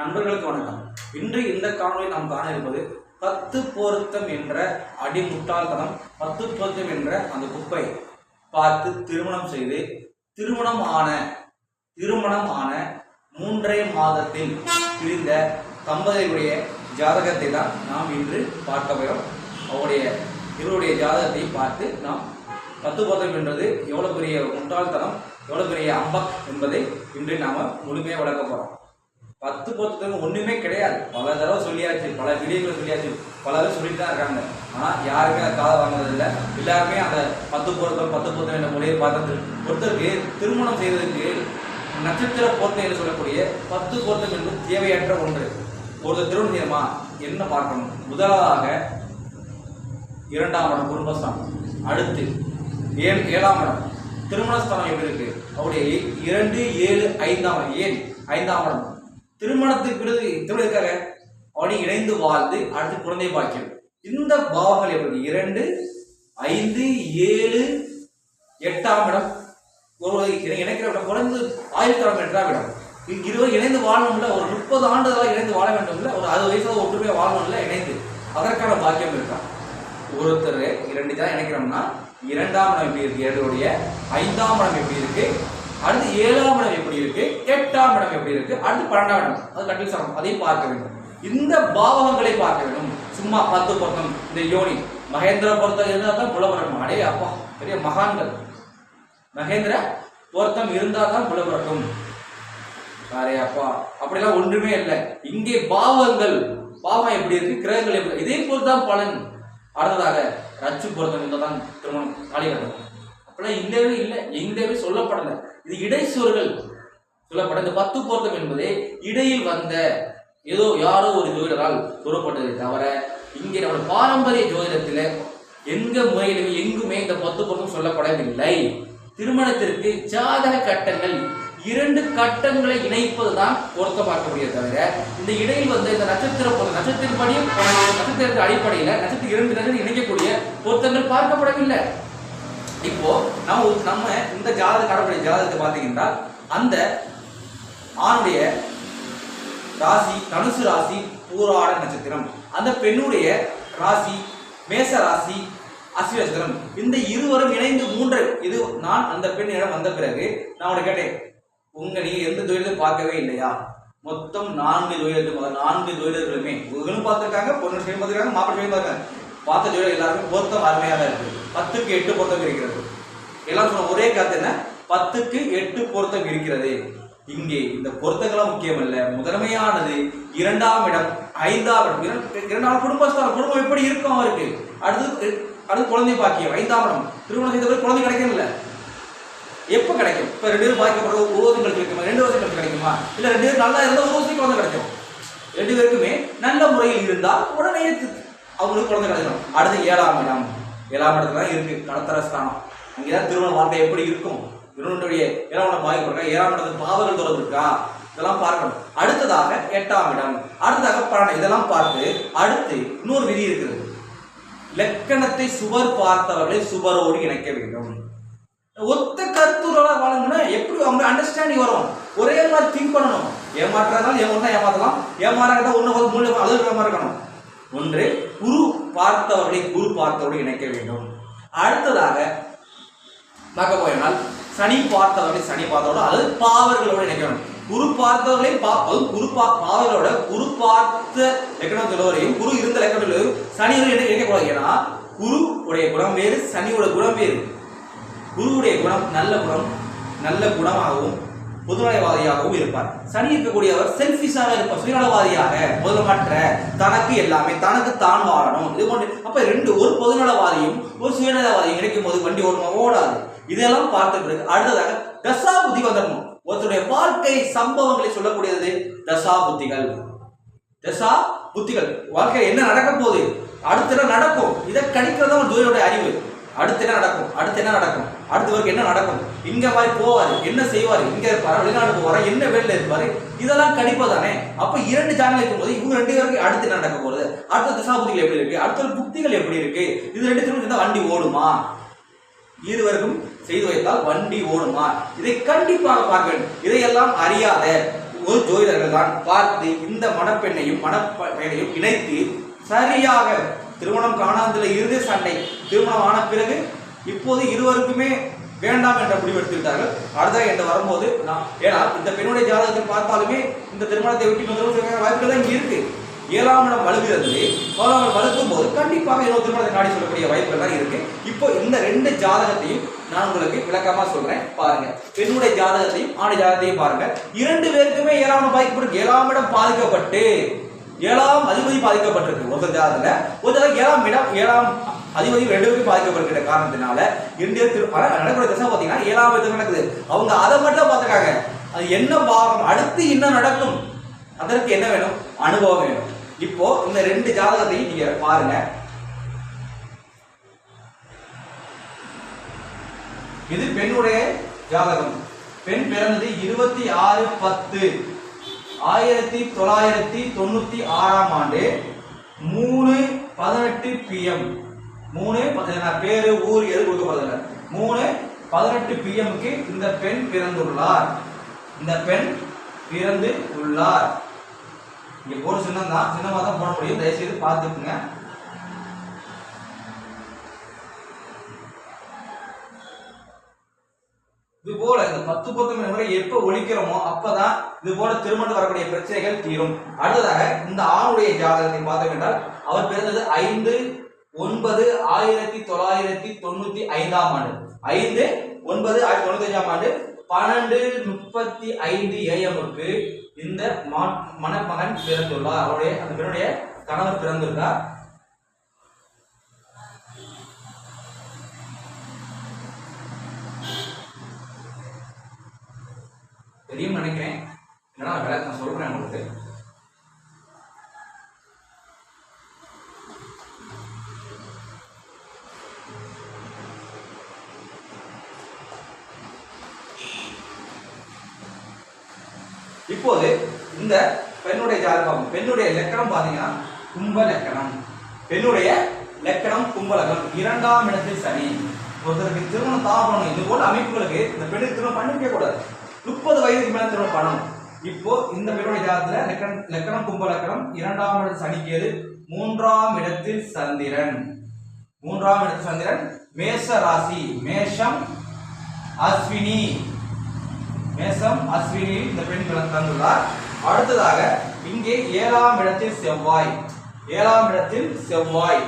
நண்பர்களுக்கு வணக்கம். இன்று இந்த காணொலியில் நாம் காண இருப்பது பத்து பொருத்தம் என்ற அடிமுட்டாள்தனம் பத்து பொருத்தம் என்ற அந்த குப்பை. பார்த்து திருமணம் செய்து திருமணம் ஆன திருமணம் ஆன மூன்றரை மாதத்தில் பிரிந்த தம்பதியுடைய ஜாதகத்தை தான் நாம் இன்று பார்க்க போகிறோம். அவருடைய இவருடைய ஜாதகத்தை பார்த்து நாம் பத்து பொருத்தம் என்றது எவ்வளவு பெரிய முட்டாள்தனம் எவ்வளவு பெரிய அம்பக் என்பதை இன்று நாம் முழுமையாக விளக்க போகிறோம் பத்து பொருத்தத்துக்கு ஒண்ணுமே கிடையாது. பல தடவை சொல்லியாச்சு பல வீடியோக்களை சொல்லியாச்சு. பல தடவை சொல்லிட்டு தான் இருக்காங்க. ஆனா யாருமே அதை காதை வாங்குறது இல்ல எல்லாருமே அந்த பத்து பொருத்தம் பத்து பொருத்தம் என்ற முறையை பார்த்தது ஒருத்தருக்கு திருமணம் செய்வதற்கு நட்சத்திர பொருத்தம் என்று சொல்லக்கூடிய பத்து பொருத்தம் என்பது தேவையற்ற ஒன்று. ஒருத்தர் திருமணம் செய்யணுமா? என்ன பார்க்கணும்? முதலாவதாக இரண்டாம் இடம் குடும்பஸ்தானம். அடுத்து ஏழு ஏழாம் இடம். திருமணஸ்தானம் எப்படி இருக்கு? அவருடைய இரண்டு ஏழு ஐந்தாம் ஏழு ஏன்? ஐந்தாம் இடம். திருமணத்துக்கு பிறகு திருமணத்துக்காக இருக்காங்க அவனை இணைந்து வாழ்ந்து அடுத்து குழந்தை பாக்கியம். இந்த பாவங்கள் எப்படி? இரண்டு ஐந்து ஏழு எட்டாம் இடம். ஒரு இணைக்கிற இடம். குறைந்து ஆயிரத்தி எட்டாம் இடம். இ- இருவர் இணைந்து வாழணும்ல. ஒரு முப்பது ஆண்டுகளாக இணைந்து வாழ வேண்டும்ல. ஒரு அறுபது வயசுல ஒற்றுமையாக வாழணும்ல. இணைந்து. அதற்கான பாக்கியம் இருக்கான் ஒருத்தர் இரண்டு தான் இணைக்கிறோம்னா இரண்டாம் இடம் எப்படி இருக்கு? இரண்டுடைய ஐந்தாம் இடம் எப்படி இருக்கு? அடுத்து ஏழாம் இடம் எப்படி இருக்கு? எட்டாம் இடம் எப்படி இருக்கு? அடுத்து பன்னெண்டாம் இடம். அது கட்டில் சரம். அதையும் பார்க்க வேண்டும். இந்த பாவகங்களை பார்க்க வேண்டும். சும்மா பத்து பொருத்தம் இந்த யோனி. மகேந்திர பொருத்தம் இருந்தால் தான் புலப்படணும் அடே அப்பா பெரிய மகான்கள். மகேந்திர பொருத்தம் இருந்தால் தான் புலப்படட்டும் அரே அப்பா அப்படிலாம் ஒன்றுமே இல்லை. இங்கே பாவங்கள் பாவம் எப்படி இருக்கு? கிரகங்கள் எப்படி இதே போல் தான் பலன். அடுத்ததாக ரச்சு பொருத்தம் இருந்தால் தான் திருமணம். காளிகட்டம் அப்படிலாம் இல்லவே இல்லை எங்கேயுமே சொல்லப்படலை. இது இடைச்சுவர்கள் சொல்லப்பட இந்த பத்து பொருத்தம் என்பது இடையில் வந்த ஏதோ யாரோ ஒரு ஜோதிடரால் கூறப்பட்டதை தவிர இங்கே நம்ம பாரம்பரிய ஜோதிடத்தில் எங்க முறையிலுமே எங்குமே இந்த பத்து பொருத்தம் சொல்லப்படவில்லை. திருமணத்திற்கு ஜாதக கட்டங்கள் இரண்டு கட்டங்களை இணைப்பதுதான் பொருத்தமாக்கக்கூடிய தவிர இந்த இடையில் வந்து இந்த நட்சத்திர பொருத்தம் நட்சத்திரப்படியும் நட்சத்திரத்தின் அடிப்படையில் நட்சத்திர இரண்டு நட்சத்திரம் இணைக்கக்கூடிய பொருத்தங்கள் பார்க்கப்படவில்லை. இப்போ நம்ம நம்ம இந்த ஜாதக கடவுளுடைய ஜாதகத்தை பார்த்தீங்கன்னா அந்த ஆணுடைய ராசி தனுசு ராசி பூராட நட்சத்திரம். அந்த பெண்ணுடைய ராசி மேச ராசி அஸ்வி நட்சத்திரம். இந்த இருவரும் இணைந்து மூன்று. இது நான் அந்த பெண்ணிடம் வந்த பிறகு நான் உன்னை கேட்டேன் உங்க நீங்க எந்த தொழிலும் பார்க்கவே இல்லையா? மொத்தம் நான்கு தொழில்கள் நான்கு தொழிலர்களுமே உங்களும் பார்த்துருக்காங்க பொண்ணு செய்யும் பார்த்துருக்காங்க மாப்பிள்ளை செய்யும் பார்த்துருக்காங்க. பார்த்த தொழில் எல்லாருமே பொருத்தம் அருமையாக இருக்கு. பத்துக்கு எட்டு பொருத்தம் இருக்கிறது. எல்லாம் சொன்ன ஒரே கருத்து என்ன? பத்துக்கு எட்டு பொருத்தம் இருக்கிறது. இங்கே இந்த பொருத்தங்களும் முக்கியம் அல்ல முதன்மையானது இரண்டாம் இடம் ஐந்தாம் இடம். இரண்டு- இரண்டாம் குடும்பஸ்தானம். குடும்பம் எப்படி இருக்கும் அவருக்கு? அடுத்து அடுத்து குழந்தை பாக்கியம் ஐந்தாம் இடம். திருமணம் செய்த பிறகு குழந்தை கிடைக்கும்ல எப்போ கிடைக்கும்? இப்போ ரெண்டு பேரும் பாதிக்கப்படுற ஒரு வருஷம் கிடைக்குமா ரெண்டு வருஷம் கழிச்சு கிடைக்குமா? இல்லை ரெண்டு பேரும் நல்லா இருந்தால் ஒரு வருஷத்துக்கு குழந்தை கிடைக்கும். ரெண்டு பேருக்குமே நல்ல முறையில் இருந்தால் உடனே அவங்களுக்கு குழந்தை கிடைக்கும் அடுத்து ஏழாம் இடம். ஏழாம் இடத்துல தான் இருக்கு கடத்தர ஸ்தானம். அங்கே தான் திருமண வாழ்க்கை எப்படி இருக்கும்? திருமணத்துடைய ஏழாம் இடம் பாதிக்கப்பட்டிருக்கா ஏழாம் இடத்துல பாவங்கள் தொடர்பு இருக்கா இதெல்லாம் பார்க்கணும். அடுத்ததாக எட்டாம் இடம். அடுத்ததாக பன்னெண்டு இதெல்லாம் பார்த்து அடுத்து இன்னொரு விதி இருக்கிறது. லக்கணத்தை சுவர் பார்த்தவர்களை சுவரோடு இணைக்க வேண்டும். ஒத்த கருத்துருவா வாழணும்னா எப்படி அவங்க அண்டர்ஸ்டாண்டிங் வரும்? ஒரே மாதிரி திங்க் பண்ணணும். ஏமாற்றாதான் ஏமாறா ஏமாத்தலாம் ஏமாறாங்க ஒன்று மூணு அது ஏமாறக்கணும் இருக்கணும். ஒன்று குரு பார்த்தவர்களை குரு பார்த்தவர்களை இணைக்க வேண்டும். அடுத்ததாக பார்க்க போயினால் சனி பார்த்தவர்களை சனி பார்த்தவரோட அல்லது பாவர்களோடு இணைக்க வேண்டும். குரு பார்த்தவர்களை பா குரு பா பாவர்களோட குரு பார்த்த லக்கணம் சொல்லுவரையும் குரு இருந்த லக்கணம் சொல்லுவரையும் சனியோட இணைக்கக்கூடாது ஏன்னா குரு உடைய குணம் வேறு சனியோட குணம் வேறு. குருவுடைய குணம் நல்ல குணம் நல்ல குணமாகவும் பொதுநலவாதியாகவும் இருப்பார். சனி இருக்கக்கூடியவர் செல்ஃபிஷாக இருப்பார். சுயநலவாதியாக முதலமற்ற தனக்கு எல்லாமே தனக்கு தான் வாழணும். இது போன்று அப்ப ரெண்டு ஒரு பொதுநலவாதியும் ஒரு சுயநலவாதியும் கிடைக்கும் போது வண்டி ஓடுமா ஓடாது. இதெல்லாம் பார்த்த பிறகு அடுத்ததாக தசா புத்தி வந்துடணும் ஒருத்தருடைய வாழ்க்கை சம்பவங்களை சொல்லக்கூடியது தசா புத்திகள் தசா புத்திகள் வாழ்க்கையில் என்ன நடக்க போகுது? அடுத்த நடக்கும்? இதை கணிக்கிறது தான் ஜோதியோட அறிவு. அடுத்த என்ன நடக்கும்? அடுத்து என்ன நடக்கும்? அடுத்த வரைக்கும் என்ன நடக்கும்? இங்க மாதிரி போவாரு என்ன செய்வாரு? இங்க இருப்பாரு வெளிநாடு போவாரு என்ன வேலையில இருப்பாரு? இதெல்லாம் கணிப்பதானே? அப்ப இரண்டு சேனல் இருக்கும்போது இவங்க ரெண்டு பேருக்கு அடுத்து என்ன நடக்க போகுது? அடுத்த திசாபுத்திகள் எப்படி இருக்கு? அடுத்த புத்திகள் எப்படி இருக்கு? இது ரெண்டு திரும்ப வண்டி ஓடுமா? இருவருக்கும் செய்து வைத்தால் வண்டி ஓடுமா? இதை கண்டிப்பாக பார்க்க வேண்டும் இதையெல்லாம் அறியாத ஒரு ஜோதிடர்கள் தான் பார்த்து இந்த மணப்பெண்ணையும் மணப்பெண்ணையும் இணைத்து சரியாக திருமணம் காணாததுல இறுதி சண்டை திருமணம் ஆன பிறகு இப்போது இருவருக்குமே வேண்டாம் என்ற முடிவெடுத்துவிட்டார்கள். அடுத்த என்று வரும்போது நான் ஏன்னா இந்த பெண்ணுடைய ஜாதகத்தை பார்த்தாலுமே இந்த திருமணத்தை விட்டு இன்னொரு வாய்ப்புகள் தான் இங்கே இருக்கு. ஏழாம் இடம் வலுகிறது. ஏழாம் இடம் வலுக்கும் போது கண்டிப்பாக இன்னொரு திருமணத்தை நாடி சொல்லக்கூடிய வாய்ப்புகள் தான் இருக்கு. இப்போ இந்த ரெண்டு ஜாதகத்தையும் நான் உங்களுக்கு விளக்கமா சொல்றேன். பாருங்க. பெண்ணுடைய ஜாதகத்தையும் ஆணை ஜாதகத்தையும் பாருங்க. இரண்டு பேருக்குமே ஏழாம் இடம் பாதிக்கப்பட்டு ஏழாம் இடம் பாதிக்கப்பட்டு. ஏழாம் அதிபதி பாதிக்கப்பட்டிருக்கு. ஒரு ஜாதகத்துல. ஒரு ஜாதகம் ஏழாம் இடம் ஏழாம் அதிபதி ரெண்டு பேரும் பாதிக்கப்படுகிற காரணத்தினால இந்திய திரு ஆனா திசை பார்த்தீங்கன்னா ஏழாம் இடத்துல நடக்குது. அவங்க அதை மட்டும் பார்த்துருக்காங்க அது என்ன பாவம்? அடுத்து என்ன நடக்கும்? அதற்கு என்ன வேணும்? அனுபவம் வேணும். இப்போ இந்த ரெண்டு ஜாதகத்தையும் நீங்க பாருங்க. இது பெண்ணுடைய ஜாதகம். பெண் பிறந்தது இருபத்தி ஆறு பத்து. ஆயிரத்தி தொள்ளாயிரத்தி தொண்ணூத்தி ஆறாம் ஆண்டு மூணு பதினெட்டு பிஎம் மூணு பதி- பேரு ஊர் எது கொடுக்கப்படுதில்ல மூணு பதினெட்டு பிஎம்க்கு இந்த பெண் பிறந்துள்ளார். இந்த பெண் பிறந்து உள்ளார் இங்க ஒரு சின்னம் தான் சின்னமா தான் போட முடியும். தயவுசெய்து பார்த்துக்குங்க. இது போல இந்த பத்து பொருத்தம் முறை எப்ப ஒழிக்கிறோமோ அப்பதான் இது போல திருமணம் வரக்கூடிய பிரச்சனைகள் தீரும். அடுத்ததாக இந்த ஆணுடைய ஜாதகத்தை பார்த்தோம் என்றால் அவர் பிறந்தது ஐந்து ஒன்பது ஆயிரத்தி தொள்ளாயிரத்தி தொண்ணூத்தி ஐந்தாம் ஆண்டு. ஐந்து ஒன்பது ஆயிரத்தி தொண்ணூத்தி ஆண்டு பன்னெண்டு முப்பத்தி ஐந்து ஏஎம்க்கு இந்த மணமகன் பிறந்துள்ளார். அவருடைய அந்த பெண்ணுடைய கணவர் பிறந்திருக்கார் தெரியும் நினைக்கிறேன். என்னடா விளக்கம் நான் சொல்றேன் உங்களுக்கு? இப்போது இந்த பெண்ணுடைய ஜாதகம் பெண்ணுடைய லக்கணம் பாத்தீங்கன்னா கும்ப லக்கணம். பெண்ணுடைய லக்கணம் கும்ப லக்கணம். இரண்டாம் இடத்தில் சனி. ஒருத்தருக்கு திருமணம் தான் பண்ணணும் இது போல அமைப்புகளுக்கு இந்த பெண்ணுக்கு திருமணம் பண்ணிக்க கூடாது. முப்பது வயதுக்கு மேல திருமணம் பண்ணணும். இப்போ இந்த பெண்ணுடைய ஜாதகத்துல லக்கணம் லக்கணம் கும்ப லக்கணம். இரண்டாம் இடத்தில் சனிக்கேது மூன்றாம் இடத்தில் சந்திரன். மூன்றாம் இடத்தில் சந்திரன் மேஷ ராசி மேஷம் அஸ்வினி. மேசம் அஸ்வினி இந்த பெண் பிறந்துள்ளார் அடுத்ததாக இங்கே ஏழாம் இடத்தில் செவ்வாய். ஏழாம் இடத்தில் செவ்வாய்.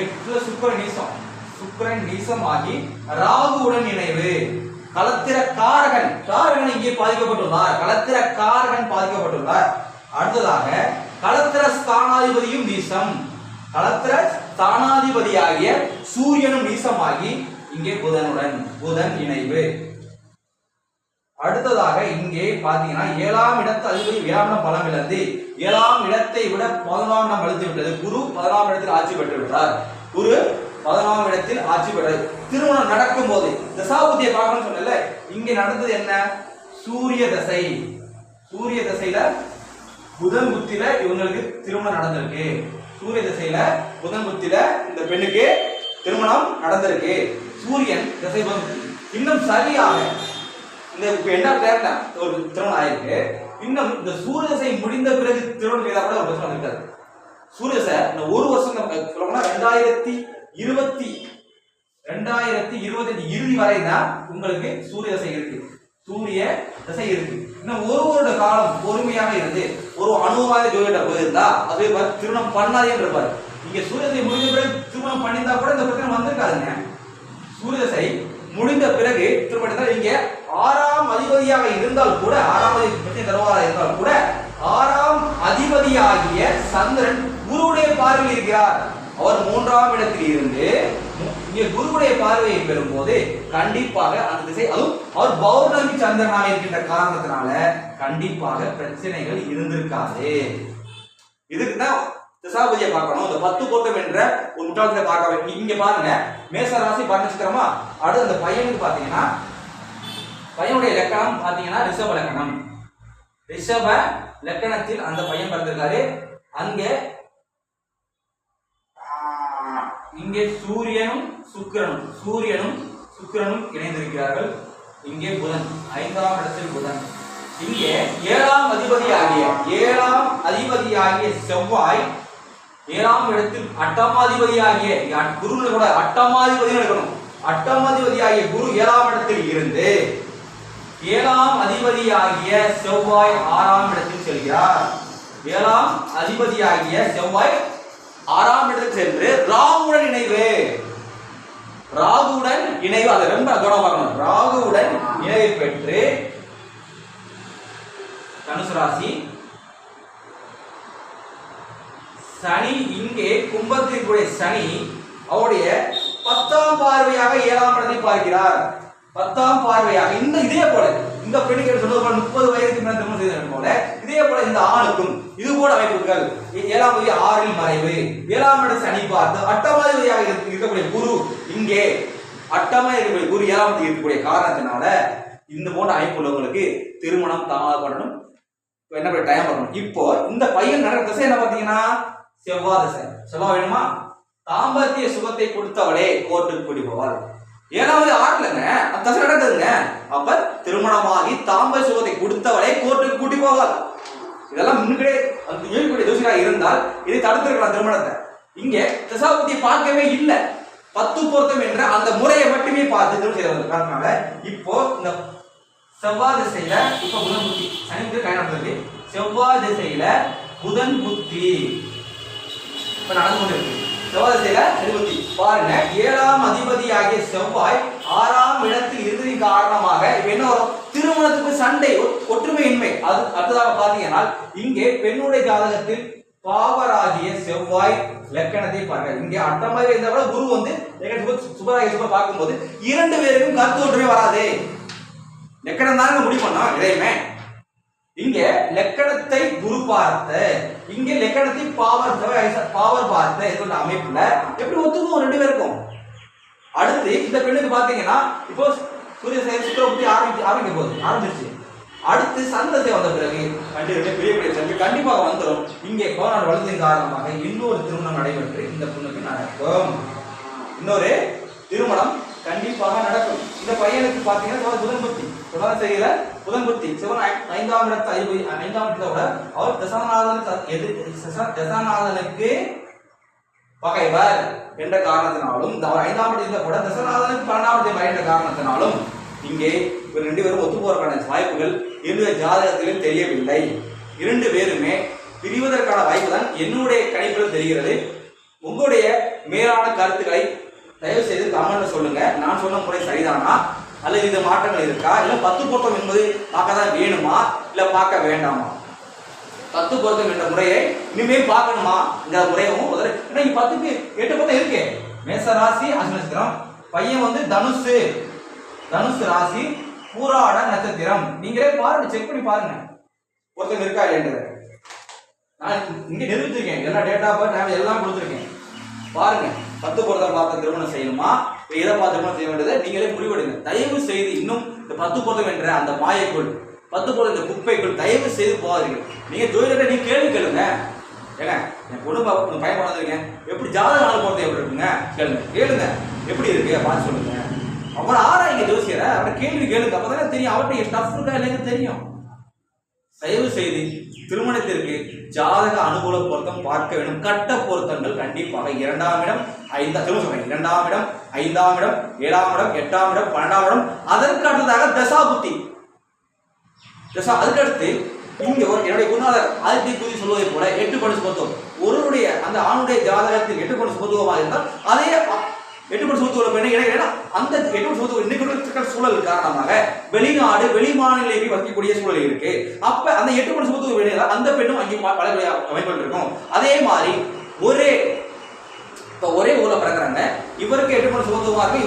எட்டுல சுக்கர நீசம். சுக்கரன் நீசம் ஆகி ராகுவுடன் இணைவு. களத்திர காரகன். காரகன் இங்கே பாதிக்கப்பட்டுள்ளார். களத்திர காரகன் பாதிக்கப்பட்டுள்ளார். அடுத்ததாக களத்திர ஸ்தானாதிபதியும் நீசம். களத்திர ஸ்தானாதிபதியாகிய சூரியனும் நீசமாகி இங்கே புதனுடன் புதன் இணைவு. அடுத்ததாக இங்கே பாத்தீங்கன்னா ஏழாம் இடத்து அதிபதி ஏழாம் இடம் பலம் இழந்து ஏழாம் இடத்தை விட பதினொன்றாம் இடம் அழுத்து விட்டது குரு பதினாம் இடத்தில் ஆட்சி பெற்று விட்டார் குரு பதினாம் இடத்தில் ஆட்சி பெற்றது திருமணம் நடக்கும் போது தசாபுத்தியை பார்க்கணும்னு சொன்னல இங்க நடந்தது என்ன? சூரிய தசை. சூரிய தசையில புதன் புத்தில இவங்களுக்கு திருமணம் நடந்திருக்கு. சூரிய திசையில புதன் புத்தில இந்த பெண்ணுக்கு திருமணம் நடந்திருக்கு. சூரியன் திசை வந்து இன்னும் சரியாக இந்த இப்ப என்ன தேவை ஒரு திருமணம் ஆயிருக்கு. இன்னும் இந்த சூரிய முடிந்த பிறகு திருமணம் செய்தா கூட ஒரு பிரச்சனை இருக்காது. சூரிய இந்த ஒரு வருஷம் நம்ம சொல்லணும்னா ரெண்டாயிரத்தி இருபத்தி ரெண்டாயிரத்தி இருபத்தஞ்சு இறுதி வரை தான் உங்களுக்கு சூரிய தசை இருக்கு. சூரிய தசை இருக்கு. இன்னும் ஒரு வருட காலம் பொறுமையாக இருந்து ஒரு அனுபவமாக ஜோதிட போயிருந்தா அதே மாதிரி திருமணம் பண்ணாதேன்னு இருப்பாரு. இங்க சூரிய திசை முடிந்த பிறகு திருமணம் பண்ணியிருந்தா கூட இந்த பிரச்சனை வந்திருக்காதுங்க. சூரிய திசை முடிந்த பிறகு திருமணத்தில் இங்க ஆறாம் அதிபதியாக இருந்தால் கூட ஆறாம் அதிபதி பிரச்சனை தருவாரா இருந்தால் கூட ஆறாம் அதிபதியாகிய சந்திரன் குருவுடைய பார்வையில் இருக்கிறார். அவர் மூன்றாம் இடத்தில் இருந்து இங்கே குருவுடைய பார்வையை பெறும்போது கண்டிப்பாக அந்த திசை அதுவும் அவர் பௌர்ணமி சந்திரனாக இருக்கின்ற காரணத்தினால கண்டிப்பாக பிரச்சனைகள் இருந்திருக்காது. இதுக்கு தான் திசாபதியை பார்க்கணும். இந்த பத்து கோட்டம் என்ற ஒரு முட்டாளத்தை பார்க்க இங்க பாருங்க மேச ராசி பரநட்சத்திரமா அடுத்து அந்த பையனுக்கு பார்த்தீங்கன்னா பையனுடைய லக்கணம் பார்த்தீங்கன்னா ரிஷப லக்கணம். ரிஷப லக்கணத்தில் அந்த பையன் பிறந்திருக்காரு. அங்கே இங்கே சூரியனும் சுக்கிரனும் சூரியனும் சுக்கிரனும் இணைந்திருக்கிறார்கள். இங்கே புதன் ஐந்தாம் இடத்தில் புதன். இங்கே ஏழாம் அதிபதி ஆகிய ஏழாம் அதிபதியாகிய செவ்வாய் ஏழாம் இடத்தில் அட்டமாதிபதி ஆகிய குருவில் கூட அட்டமாதிபதி இருக்கணும். அட்டமாதிபதியாகிய குரு ஏழாம் இடத்தில் இருந்து ஏழாம் அதிபதியாகிய செவ்வாய் ஆறாம் இடத்தில் செல்கிறார். ஏழாம் அதிபதியாகிய செவ்வாய் ஆறாம் இடத்தில் சென்று ராகுடன் இணைவு. ராகுடன் இணைவு. அதை ரொம்ப கவனம் பார்க்கணும். ராகுவுடன் இணைவு பெற்று தனுசு ராசி. சனி இங்கே கும்பத்திற்குரிய சனி அவருடைய பத்தாம் பார்வையாக ஏழாம் இடத்தை பார்க்கிறார். பத்தாம் பார்வையாக இந்த இதே போல இந்த பெண்ணுக்கு சொன்னது போல முப்பது வயதுக்கு மேலே திருமணம் செய்தது போல இதே போல இந்த ஆணுக்கும் இது போல அமைப்புகள். ஏழாம் தேதி ஆறில் மறைவு ஏழாம் இடம் சனி பார்த்து அட்டமாதிபதியாக இருக்கக்கூடிய குரு இங்கே. அட்டமாக இருக்கக்கூடிய குரு ஏழாம் தேதி இருக்கக்கூடிய காரணத்தினால இந்த போன்ற அமைப்பு உள்ளவங்களுக்கு திருமணம் தாமதப்படணும் இப்போ என்ன டைம் பண்ணணும். இப்போ இந்த பையன் நடக்கிற திசை என்ன பார்த்தீங்கன்னா? செவ்வாய் திசை. செவ்வாய் வேணுமா? தாம்பத்திய சுகத்தை கொடுத்தவளே கோர்ட்டுக்கு கூட்டி போவாள் ஏழாவது ஆறுலங்க அந்த தசை நடக்குதுங்க அப்ப திருமணமாகி தாம்பத்திய சுகத்தை கொடுத்தவளே கோர்ட்டுக்கு கூட்டி போவாள் இதெல்லாம் முன்னுக்கே அந்த ஏழுக்கூடிய தோசிகா இருந்தால் இதை தடுத்திருக்கலாம் திருமணத்தை. இங்கே தசாபதியை பார்க்கவே இல்லை. பத்து பொருத்தம் என்ற அந்த முறையை மட்டுமே பார்த்து திருமணம் செய்து இப்போ இந்த செவ்வாய் திசையில இப்ப புதன் புத்தி சனிக்கு கல்யாணம் செவ்வாய் திசையில புதன் புத்தி. இப்ப நடந்து கொண்டிருக்கு. செவ்வாய் திசையில பாருங்க ஏழாம் அதிபதி ஆகிய செவ்வாய் ஆறாம் இடத்தில் இருந்ததின் காரணமாக இப்ப என்ன வரும்? திருமணத்துக்கு சண்டை ஒற்றுமையின்மை. அது அடுத்ததாக பாத்தீங்கன்னா இங்கே பெண்ணுடைய ஜாதகத்தில் பாவராகிய செவ்வாய் லக்கணத்தை பாருங்க. இங்கே அட்டமாக இருந்தா கூட குரு வந்து சுபராகிய சுப பார்க்கும்போது இரண்டு பேருக்கும் கருத்து ஒற்றுமை வராது. லக்கணம் தாங்க முடிவு பண்ணோம் இதையுமே. இங்க லக்கணத்தை குரு பார்த்த இங்க லக்கணத்தை பாவர் பாவர் பார்த்த இது ஒரு அமைப்புல எப்படி ஒத்துக்கும் ரெண்டு பேருக்கும்? அடுத்து இந்த பெண்ணுக்கு பாத்தீங்கன்னா இப்போ சூரிய செயல் சுக்கர ஆரம்பிச்சு ஆரம்பிக்க போகுது ஆரம்பிச்சிருச்சு அடுத்து சந்தத்தை வந்த பிறகு கண்டிப்பாக பெரிய பெரிய சேர்ந்து கண்டிப்பாக வந்துடும் இங்கே கோனாடு வளர்ந்ததின் காரணமாக இன்னொரு திருமணம் நடைபெற்று இந்த பொண்ணுக்கு நடக்கும். இன்னொரு திருமணம் கண்டிப்பாக நடக்கும். இந்த பையனுக்கு பார்த்தீங்கன்னா சிவன் புதன் புதன் செய்யல புதன் புத்தி. சிவன் ஐந்தாம் இடத்து அறிவு ஐந்தாம் இடத்தை விட அவர் தசாநாதனுக்கு எது தசா- தசாநாதனுக்கு பகைவர் என்ற காரணத்தினாலும் அவர் ஐந்தாம் இடத்துல கூட தசநாதனுக்கு பன்னெண்டாம் இடத்தை என்ற காரணத்தினாலும் இங்கே இவர் ரெண்டு பேரும் ஒத்து போறதுக்கான வாய்ப்புகள் என்னுடைய ஜாதகத்திலும் தெரியவில்லை. இரண்டு பேருமே பிரிவதற்கான வாய்ப்பு தான் என்னுடைய கணிப்பில் தெரிகிறது. உங்களுடைய மேலான கருத்துக்களை தயவு செய்து கமெண்ட்ல சொல்லுங்க. நான் சொன்ன முறை சரிதானா? அல்லது இது மாற்றங்கள் இருக்கா? இல்ல பத்து பொருத்தம் என்பது பார்க்க தான் வேணுமா? இல்ல பார்க்க வேண்டாமா? பத்து பொருத்தம் என்ற முறையை இனிமேல் பார்க்கணுமா? இந்த முறையும் ஒரு ஏன்னா பத்துக்கு எட்டு பொருத்தம் இருக்கு. மேச ராசி அஸ்வினி பையன் வந்து தனுசு. தனுசு ராசி பூராட நட்சத்திரம். நீங்களே பாருங்க செக் பண்ணி பாருங்க. பொருத்தம் இருக்கா இல்லைன்றது நான் இங்க நிரூபிச்சிருக்கேன். எல்லா டேட்டா பர்த் எல்லாம் கொடுத்துருக்கேன். பாருங்க பத்து பொருத்தம் பார்த்த திருமணம் செய்யணுமா? எதை பார்த்துக்கணும் செய்ய வேண்டியதை? நீங்களே முடிவெடுங்க. தயவு செய்து இன்னும் இந்த பத்து பொருத்தம் என்ற அந்த மாயக்குள் பத்து போல இந்த குப்பைக்குள் தயவு செய்து போகாதீங்க நீங்கள் ஜோதிடத்தை நீங்கள் கேள்வி கேளுங்க. ஏங்க என் பொண்ணு பா- உங்க பையன் பிறந்திருக்கேன் எப்படி ஜாதக நாள் போகிறது எப்படி இருக்குங்க? கேளுங்க. கேளுங்க. எப்படி இருக்கு? பார்த்து சொல்லுங்க. அப்புறம் ஆராய்ங்க ஜோசியரை? அவரை கேள்வி கேளுங்க. அப்பதானே தெரியும். அவர்கிட்ட ஸ்டஃப் இருக்கா இல்லைன்னு தெரியும். தயவு செய்து திருமணத்திற்கு ஜாதக அனுகூல பொருத்தம் பார்க்க வேண்டும். கட்ட பொருத்தங்கள் கண்டிப்பாக இரண்டாம் இடம் ஐந்தாம் திரும்ப இரண்டாம் இடம் ஐந்தாம் இடம் ஏழாம் இடம் எட்டாம் இடம் பன்னெண்டாம் இடம் அதற்கு அடுத்ததாக தசாபுத்தி தசா அதுக்கு அடுத்து இங்க ஒரு என்னுடைய குருநாதர் ஆதித்ய குதி சொல்வதை போல எட்டு பணி சுமத்துவம் ஒருவருடைய அந்த ஆணுடைய ஜாதகத்தில் எட்டு பணி சுமத்துவமாக இருந்தால் அதே அ- எட்டு பணி சுபத்துவ பெண்ணை இணைக்கிறேன்னா அந்த எட்டு மணி சுபத்துவம் இன்னைக்கு சூழல் காரணமாக வெளிநாடு வெளி வசிக்கக்கூடிய சூழல் இருக்கு. அப்ப அந்த எட்டு மணி சுபத்துவ வெளியில அந்த பெண்ணும் அங்கே பல பல அமைப்புகள் இருக்கும். அதே மாதிரி ஒரே இப்ப ஒரே ஊர்ல பிறக்கிறாங்க. இவருக்கு எட்டு மணி சுபத்துவமா இருக்கு